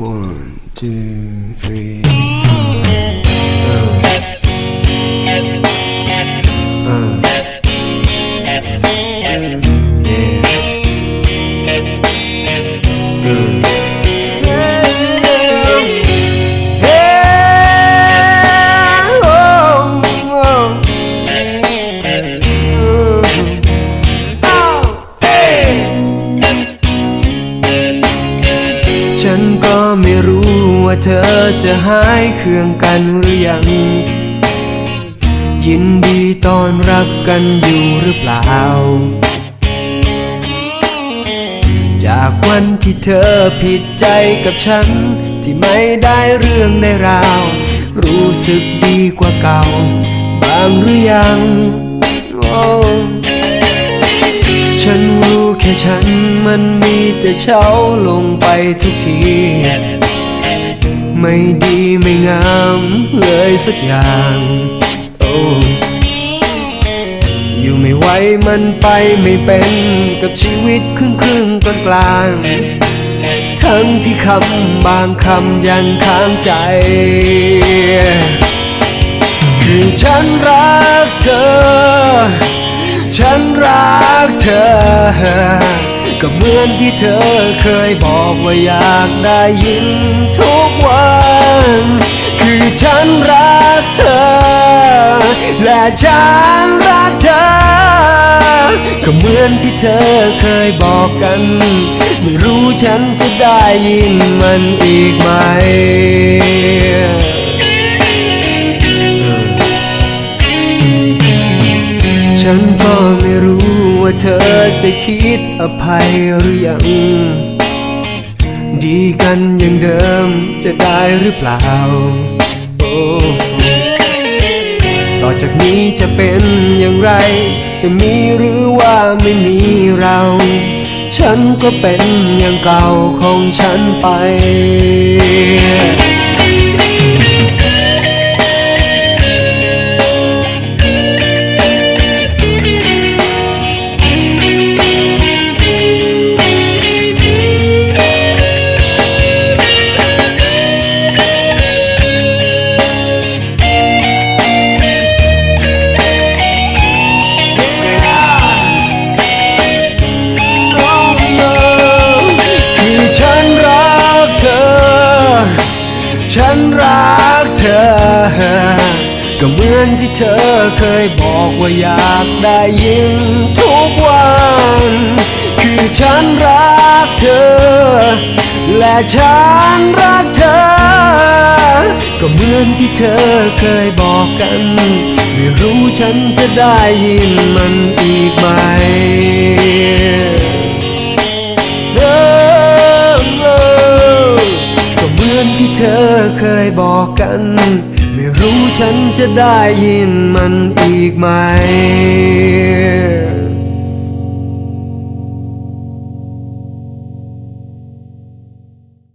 One, two, three, ฉันก็ไม่รู้ว่าเธอจะหายเครื่องกันหรือยัง ยินดีต้อนรับกันอยู่หรือเปล่า จากวันที่เธอผิดใจกับฉัน ที่ไม่ได้เรื่องในราว รู้สึกดีกว่าเก่า บางหรือยังโอ้ ฉันรู้แค่ฉันมันมีแต่เช้าลงไปทุกที ไม่ดีไม่งามเลยสักอย่างโอ้อยู่ไม่ไหวมันไปไม่เป็นกับชีวิตครึ่งครึ่งกลางกลางทั้งที่คำบางคำยังค้างใจ คือฉันรักเธอ ฉันรัก เธอ ก็เหมือนที่เธอเคยบอกว่าอยากได้ยินทุกวัน คือฉันรักเธอ และฉันรักเธอ ก็เหมือนที่เธอเคยบอกกัน ไม่รู้ฉันจะได้ยินมันอีกไหม เธอจะคิดอภัยหรือยัง ดีกันอย่างเดิมจะได้หรือเปล่า โอ้ต่อจากนี้จะเป็นอย่างไร จะมีหรือว่าไม่มีเรา ฉันก็เป็นอย่างเก่าของฉันไป ก็เหมือนที่เธอเคยบอกว่าอยากได้ยินทุกวัน คือฉันรักเธอ และฉันรักเธอ ก็เหมือนที่เธอเคยบอกกัน ไม่รู้ฉันจะได้ยินมันอีกไหมเออเออก็เหมือนที่เธอเคยบอกกัน ไม่รู้ฉันจะได้ยินมันอีกไหม